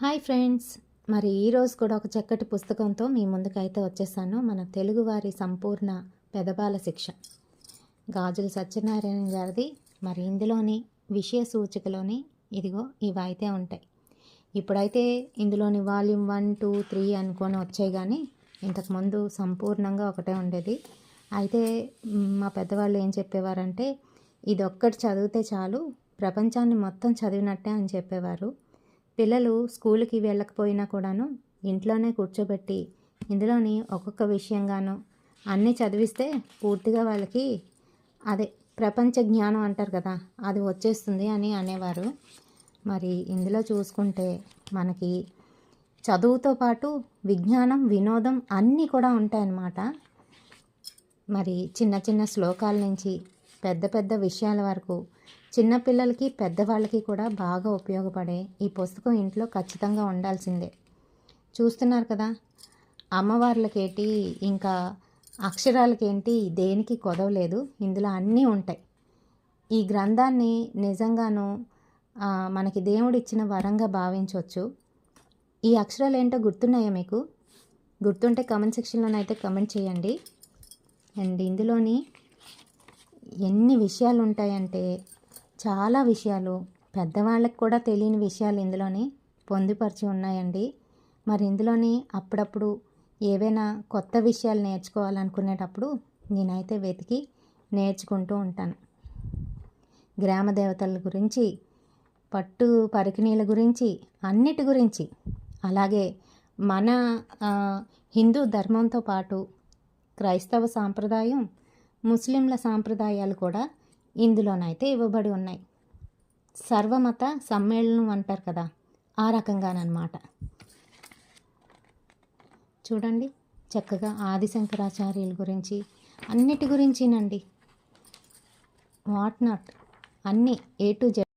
Hi friends. మరి ఈరోజు కూడా ఒక చక్కటి పుస్తకంతో మీ ముందుకైతే వచ్చేసాను. మన తెలుగువారి సంపూర్ణ పెదబాల శిక్ష. గాజుల సత్యనారాయణ గారిది మరి ఇందులోని విషయ సూచికలోని ఇదిగో ఇవైతే ఉంటాయి. ఇప్పుడైతే ఇందులోని వాల్యూమ్ వన్ టూ త్రీ అనుకొని వచ్చాయి కానీ ఇంతకుముందు సంపూర్ణంగా ఒకటే ఉండేది. అయితే మా పెద్దవాళ్ళు ఏం చెప్పేవారంటే ఇది ఒక్కటి చదివితే చాలు ప్రపంచాన్ని మొత్తం చదివినట్టే అని చెప్పేవారు. పిల్లలు స్కూల్కి వెళ్ళకపోయినా కూడాను ఇంట్లోనే కూర్చోబెట్టి ఇందులోని ఒక్కొక్క విషయంగాను అన్నీ చదివిస్తే పూర్తిగా వాళ్ళకి అదే ప్రపంచ జ్ఞానం అంటారు కదా అది వచ్చేస్తుంది అని అనేవారు. మరి ఇందులో చూసుకుంటే మనకి చదువుతో పాటు విజ్ఞానం వినోదం అన్నీ కూడా ఉంటాయన్నమాట. మరి చిన్న చిన్న శ్లోకాల నుంచి పెద్ద పెద్ద విషయాల వరకు చిన్నపిల్లలకి పెద్దవాళ్ళకి కూడా బాగా ఉపయోగపడే ఈ పుస్తకం ఇంట్లో ఖచ్చితంగా ఉండాల్సిందే. చూస్తున్నారు కదా అమ్మవార్లకేంటి ఇంకా అక్షరాలకేంటి దేనికి కొదవలేదు ఇందులో అన్నీ ఉంటాయి. ఈ గ్రంథాన్ని నిజంగాను మనకి దేవుడు ఇచ్చిన వరంగా భావించవచ్చు ఈ అక్షరాలు ఏంటో గుర్తున్నాయా మీకు? గుర్తుంటే కమెంట్ సెక్షన్లోనైతే కమెంట్ చేయండి. అండ్ ఇందులోని ఎన్ని విషయాలు ఉంటాయంటే చాలా విషయాలు. పెద్దవాళ్ళకి కూడా తెలియని విషయాలు ఇందులోని పొందుపరిచి ఉన్నాయండి. మరి ఇందులోని అప్పుడప్పుడు ఏవైనా కొత్త విషయాలు నేర్చుకోవాలనుకునేటప్పుడు నేనైతే వెతికి నేర్చుకుంటూ ఉంటాను. గ్రామ దేవతల గురించి పట్టు పరికిణీల గురించి అన్నిటి గురించి. అలాగే మన హిందూ ధర్మంతో పాటు క్రైస్తవ సాంప్రదాయం ముస్లింల సాంప్రదాయాలు కూడా ఇందులోనైతే ఇవ్వబడి ఉన్నాయి. సర్వమత సమ్మేళనం అంటారు కదా ఆ రకంగానమాట చూడండి చక్కగా ఆదిశంకరాచార్యుల గురించి అన్నిటి గురించినండి. వాట్ నాట్ అన్నీ ఏ టు జెడ్.